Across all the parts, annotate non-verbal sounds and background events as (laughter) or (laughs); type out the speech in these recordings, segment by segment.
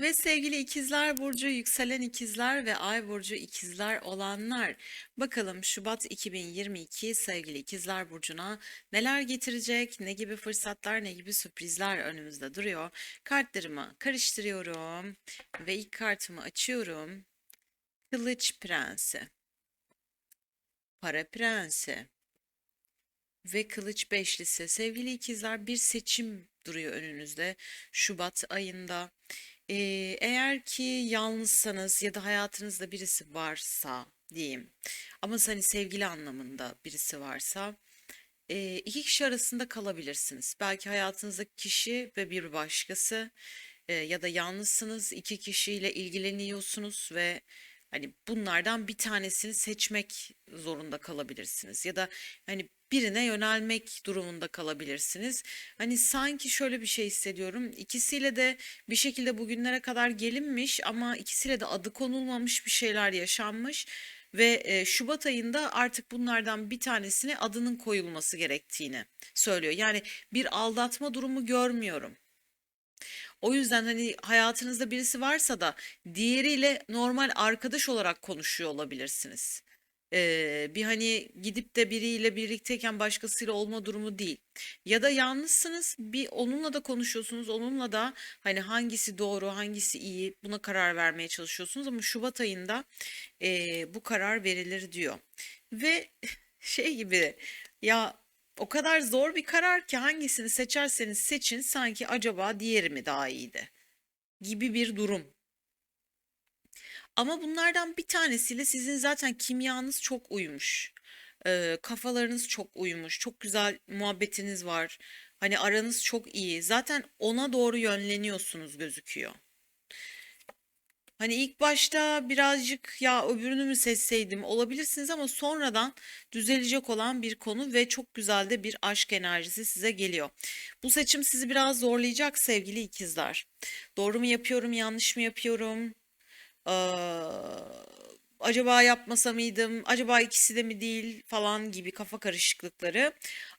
Ve sevgili ikizler burcu, yükselen ikizler ve ay burcu ikizler olanlar. Bakalım Şubat 2022 sevgili ikizler burcuna neler getirecek, ne gibi fırsatlar, ne gibi sürprizler önümüzde duruyor. Kartlarımı karıştırıyorum ve ilk kartımı açıyorum. Kılıç Prensi, Para Prensi ve Kılıç Beşlisi. Sevgili ikizler bir seçim duruyor önünüzde Şubat ayında. Ee, eğer ki yalnızsanız ya da hayatınızda birisi varsa diyeyim ama hani sevgili anlamında birisi varsa e, iki kişi arasında kalabilirsiniz. Belki hayatınızdaki kişi ve bir başkası e, ya da yalnızsınız iki kişiyle ilgileniyorsunuz ve hani bunlardan bir tanesini seçmek zorunda kalabilirsiniz ya da hani birine yönelmek durumunda kalabilirsiniz. Hani sanki şöyle bir şey hissediyorum. İkisiyle de bir şekilde bugünlere kadar gelinmiş ama ikisiyle de adı konulmamış bir şeyler yaşanmış ve Şubat ayında artık bunlardan bir tanesine adının koyulması gerektiğini söylüyor. Yani bir aldatma durumu görmüyorum. O yüzden hani hayatınızda birisi varsa da diğeriyle normal arkadaş olarak konuşuyor olabilirsiniz. Ee, bir hani gidip de biriyle birlikteyken başkasıyla olma durumu değil. Ya da yalnızsınız bir onunla da konuşuyorsunuz. Onunla da hani hangisi doğru hangisi iyi buna karar vermeye çalışıyorsunuz. Ama Şubat ayında ee, bu karar verilir diyor. Ve (laughs) şey gibi ya o kadar zor bir karar ki hangisini seçerseniz seçin sanki acaba diğeri mi daha iyiydi gibi bir durum. Ama bunlardan bir tanesiyle sizin zaten kimyanız çok uymuş. Ee, kafalarınız çok uymuş. Çok güzel muhabbetiniz var. Hani aranız çok iyi. Zaten ona doğru yönleniyorsunuz gözüküyor. Hani ilk başta birazcık ya öbürünü mü seçseydim olabilirsiniz ama sonradan düzelecek olan bir konu ve çok güzel de bir aşk enerjisi size geliyor. Bu seçim sizi biraz zorlayacak sevgili ikizler. Doğru mu yapıyorum, yanlış mı yapıyorum? Acaba yapmasa mıydım? Acaba ikisi de mi değil falan gibi kafa karışıklıkları.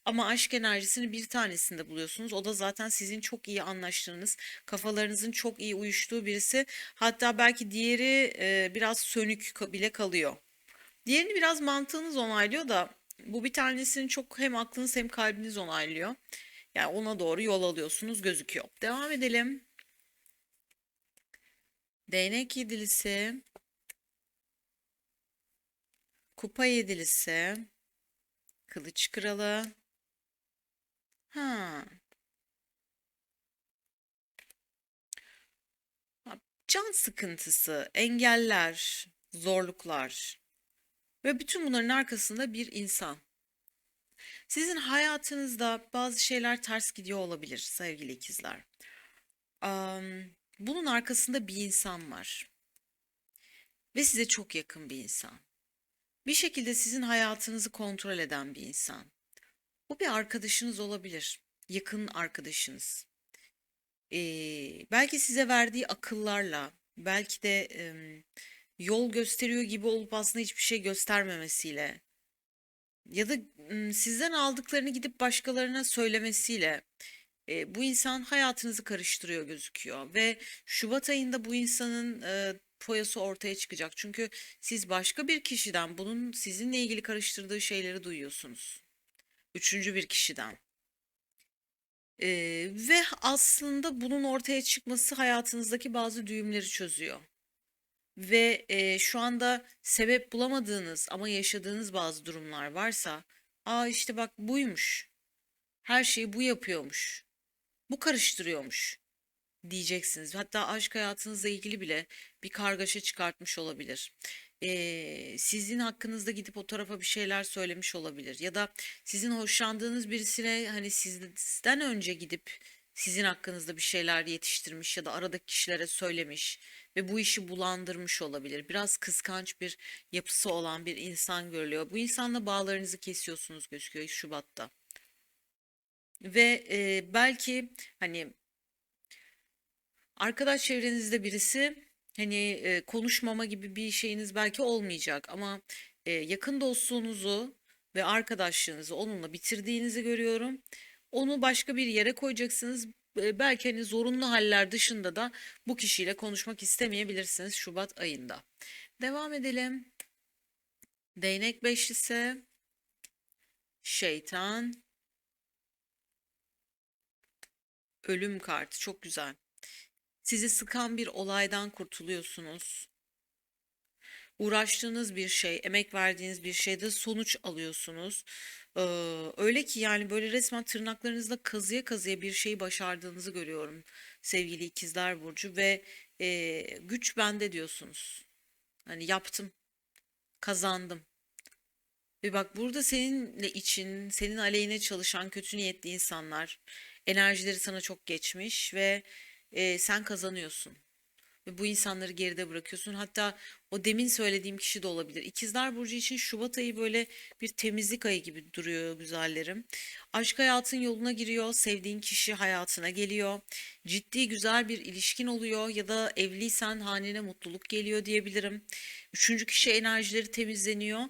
Ama aşk enerjisini bir tanesinde buluyorsunuz. O da zaten sizin çok iyi anlaştığınız, kafalarınızın çok iyi uyuştuğu birisi. Hatta belki diğeri e, biraz sönük bile kalıyor. Diğerini biraz mantığınız onaylıyor da bu bir tanesini çok hem aklınız hem kalbiniz onaylıyor. Yani ona doğru yol alıyorsunuz gözüküyor. Devam edelim. Değnek yedilisi, kupa yedilisi, kılıç kralı. Ha, can sıkıntısı, engeller, zorluklar ve bütün bunların arkasında bir insan. Sizin hayatınızda bazı şeyler ters gidiyor olabilir sevgili ikizler. Am, bunun arkasında bir insan var ve size çok yakın bir insan. Bir şekilde sizin hayatınızı kontrol eden bir insan. Bu bir arkadaşınız olabilir, yakın arkadaşınız. Ee, belki size verdiği akıllarla, belki de em, yol gösteriyor gibi olup aslında hiçbir şey göstermemesiyle ya da m, sizden aldıklarını gidip başkalarına söylemesiyle e, bu insan hayatınızı karıştırıyor gözüküyor ve Şubat ayında bu insanın e, foyası ortaya çıkacak. Çünkü siz başka bir kişiden bunun sizinle ilgili karıştırdığı şeyleri duyuyorsunuz. Üçüncü bir kişiden. E, ve aslında bunun ortaya çıkması hayatınızdaki bazı düğümleri çözüyor. Ve e, şu anda sebep bulamadığınız ama yaşadığınız bazı durumlar varsa, aa işte bak buymuş, her şeyi bu yapıyormuş, bu karıştırıyormuş diyeceksiniz. Hatta aşk hayatınızla ilgili bile bir kargaşa çıkartmış olabilir. Ee, sizin hakkınızda gidip o tarafa bir şeyler söylemiş olabilir. Ya da sizin hoşlandığınız birisine hani sizden önce gidip sizin hakkınızda bir şeyler yetiştirmiş ya da aradaki kişilere söylemiş ve bu işi bulandırmış olabilir. Biraz kıskanç bir yapısı olan bir insan görülüyor. Bu insanla bağlarınızı kesiyorsunuz gözüküyor Şubat'ta. Ve e, belki hani Arkadaş çevrenizde birisi hani e, konuşmama gibi bir şeyiniz belki olmayacak ama e, yakın dostluğunuzu ve arkadaşlığınızı onunla bitirdiğinizi görüyorum. Onu başka bir yere koyacaksınız. belki hani zorunlu haller dışında da bu kişiyle konuşmak istemeyebilirsiniz Şubat ayında. Devam edelim. Değnek beşlisi, şeytan, ölüm kartı çok güzel. Sizi sıkan bir olaydan kurtuluyorsunuz. Uğraştığınız bir şey, emek verdiğiniz bir şeyde sonuç alıyorsunuz. Ee, öyle ki yani böyle resmen tırnaklarınızla kazıya kazıya bir şeyi başardığınızı görüyorum sevgili İkizler Burcu ve e, güç bende diyorsunuz. Hani yaptım, kazandım. Ve bak burada seninle için, senin aleyhine çalışan kötü niyetli insanlar enerjileri sana çok geçmiş ve e, sen kazanıyorsun. Ve bu insanları geride bırakıyorsun. Hatta o demin söylediğim kişi de olabilir. İkizler Burcu için Şubat ayı böyle bir temizlik ayı gibi duruyor güzellerim. Aşk hayatın yoluna giriyor. Sevdiğin kişi hayatına geliyor. Ciddi güzel bir ilişkin oluyor ya da evliysen hanene mutluluk geliyor diyebilirim. Üçüncü kişi enerjileri temizleniyor.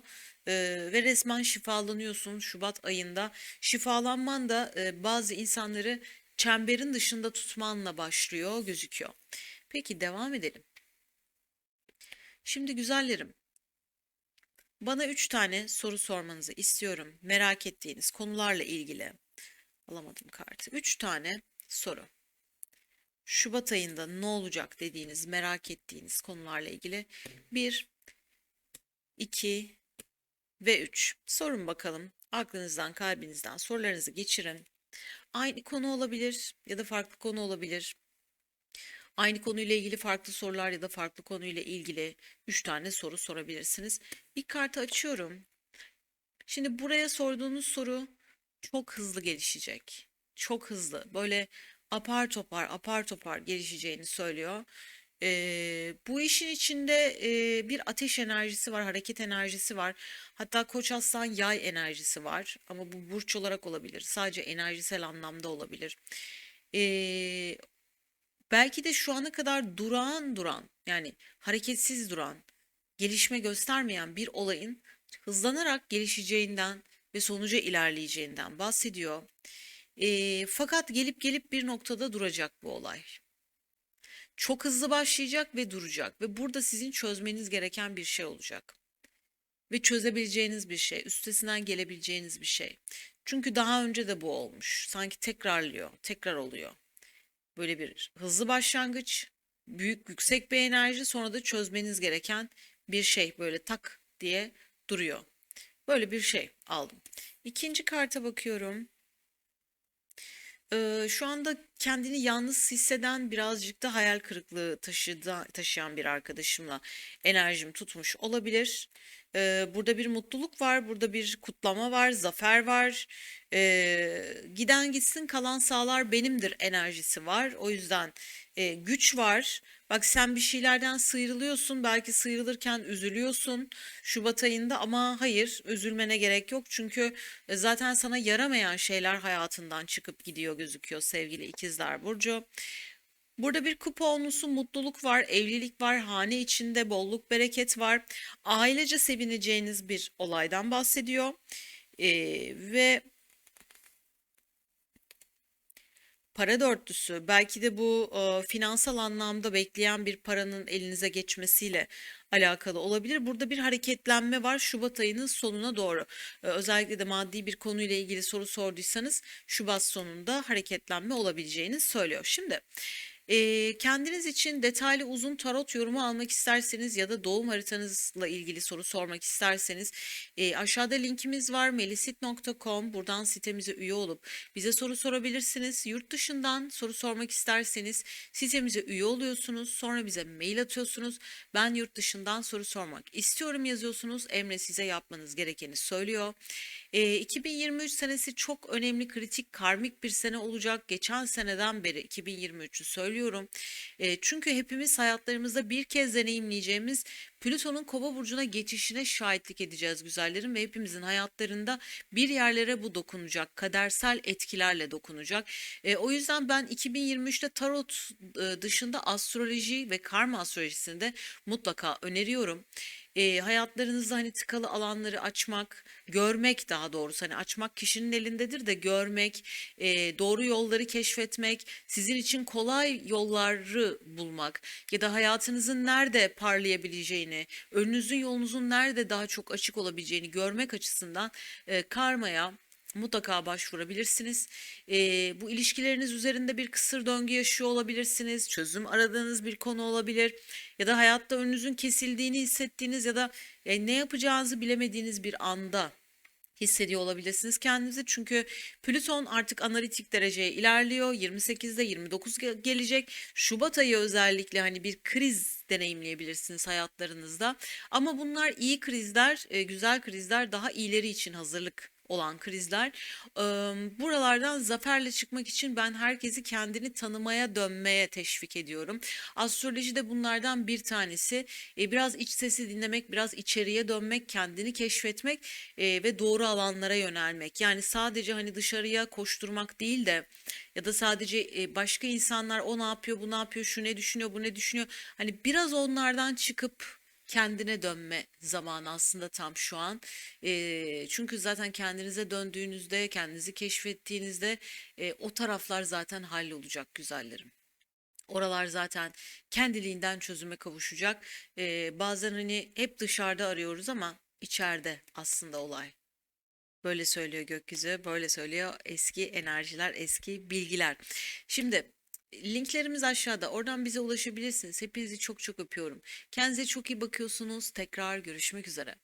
Ee, ve resmen şifalanıyorsun Şubat ayında. Şifalanman da e, bazı insanları çemberin dışında tutmanla başlıyor gözüküyor. Peki devam edelim. Şimdi güzellerim, bana üç tane soru sormanızı istiyorum. Merak ettiğiniz konularla ilgili. Alamadım kartı. Üç tane soru. Şubat ayında ne olacak dediğiniz, merak ettiğiniz konularla ilgili. Bir, iki ve üç. Sorun bakalım. Aklınızdan, kalbinizden sorularınızı geçirin. Aynı konu olabilir ya da farklı konu olabilir. Aynı konuyla ilgili farklı sorular ya da farklı konuyla ilgili 3 tane soru sorabilirsiniz. İlk kartı açıyorum. Şimdi buraya sorduğunuz soru çok hızlı gelişecek. Çok hızlı. Böyle apar topar apar topar gelişeceğini söylüyor. Ee, bu işin içinde e, bir ateş enerjisi var, hareket enerjisi var. Hatta Koç Aslan yay enerjisi var. Ama bu burç olarak olabilir. Sadece enerjisel anlamda olabilir. Ee, belki de şu ana kadar durağan duran, yani hareketsiz duran, gelişme göstermeyen bir olayın hızlanarak gelişeceğinden ve sonuca ilerleyeceğinden bahsediyor. Ee, fakat gelip gelip bir noktada duracak bu olay. Çok hızlı başlayacak ve duracak ve burada sizin çözmeniz gereken bir şey olacak. Ve çözebileceğiniz bir şey, üstesinden gelebileceğiniz bir şey. Çünkü daha önce de bu olmuş. Sanki tekrarlıyor, tekrar oluyor. Böyle bir hızlı başlangıç, büyük yüksek bir enerji sonra da çözmeniz gereken bir şey böyle tak diye duruyor. Böyle bir şey aldım. İkinci karta bakıyorum. Ee, şu anda kendini yalnız hisseden birazcık da hayal kırıklığı taşıda, taşıyan bir arkadaşımla enerjim tutmuş olabilir. Ee, burada bir mutluluk var, burada bir kutlama var, zafer var. Ee, giden gitsin kalan sağlar benimdir enerjisi var. O yüzden e, güç var. Bak sen bir şeylerden sıyrılıyorsun, belki sıyrılırken üzülüyorsun Şubat ayında ama hayır, üzülmene gerek yok. Çünkü e, zaten sana yaramayan şeyler hayatından çıkıp gidiyor gözüküyor sevgili ikizler Burcu. Burada bir kupa olmusu mutluluk var, evlilik var, hane içinde bolluk bereket var. Ailece sevineceğiniz bir olaydan bahsediyor. Ee, ve para dörtlüsü belki de bu e, finansal anlamda bekleyen bir paranın elinize geçmesiyle alakalı olabilir. Burada bir hareketlenme var Şubat ayının sonuna doğru. E, özellikle de maddi bir konuyla ilgili soru sorduysanız Şubat sonunda hareketlenme olabileceğini söylüyor. Şimdi kendiniz için detaylı uzun tarot yorumu almak isterseniz ya da doğum haritanızla ilgili soru sormak isterseniz e, aşağıda linkimiz var melisit.com buradan sitemize üye olup bize soru sorabilirsiniz. Yurt dışından soru sormak isterseniz sitemize üye oluyorsunuz sonra bize mail atıyorsunuz. Ben yurt dışından soru sormak istiyorum yazıyorsunuz. Emre size yapmanız gerekeni söylüyor. E, 2023 senesi çok önemli, kritik, karmik bir sene olacak. Geçen seneden beri 2023'ü söylüyorum. E, çünkü hepimiz hayatlarımızda bir kez deneyimleyeceğimiz Plüton'un Kova burcuna geçişine şahitlik edeceğiz güzellerim ve hepimizin hayatlarında bir yerlere bu dokunacak. Kadersel etkilerle dokunacak. E, o yüzden ben 2023'te tarot e, dışında astroloji ve karma astrolojisini de mutlaka öneriyorum. E, hayatlarınızda hani tıkalı alanları açmak, görmek daha doğrusu hani açmak kişinin elindedir de görmek, e, doğru yolları keşfetmek, sizin için kolay yolları bulmak ya da hayatınızın nerede parlayabileceğini, önünüzün yolunuzun nerede daha çok açık olabileceğini görmek açısından e, karmaya mutlaka başvurabilirsiniz. Ee, bu ilişkileriniz üzerinde bir kısır döngü yaşıyor olabilirsiniz. Çözüm aradığınız bir konu olabilir. Ya da hayatta önünüzün kesildiğini hissettiğiniz ya da e, ne yapacağınızı bilemediğiniz bir anda hissediyor olabilirsiniz kendinizi. Çünkü Plüton artık analitik dereceye ilerliyor. 28'de 29 ge- gelecek. Şubat ayı özellikle hani bir kriz deneyimleyebilirsiniz hayatlarınızda. Ama bunlar iyi krizler, e, güzel krizler, daha iyileri için hazırlık olan krizler. Buralardan zaferle çıkmak için ben herkesi kendini tanımaya dönmeye teşvik ediyorum. Astroloji de bunlardan bir tanesi. E, Biraz iç sesi dinlemek, biraz içeriye dönmek, kendini keşfetmek e, ve doğru alanlara yönelmek. Yani sadece hani dışarıya koşturmak değil de ya da sadece e, başka insanlar o ne yapıyor, bu ne yapıyor, şu ne düşünüyor, bu ne düşünüyor. Hani biraz onlardan çıkıp kendine dönme zamanı aslında tam şu an. Eee, çünkü zaten kendinize döndüğünüzde, kendinizi keşfettiğinizde e, o taraflar zaten hallolacak güzellerim. Oralar zaten kendiliğinden çözüme kavuşacak. Eee, bazen hani hep dışarıda arıyoruz ama içeride aslında olay. Böyle söylüyor gökyüzü, böyle söylüyor eski enerjiler, eski bilgiler. Şimdi linklerimiz aşağıda. Oradan bize ulaşabilirsiniz. Hepinizi çok çok öpüyorum. Kendinize çok iyi bakıyorsunuz. Tekrar görüşmek üzere.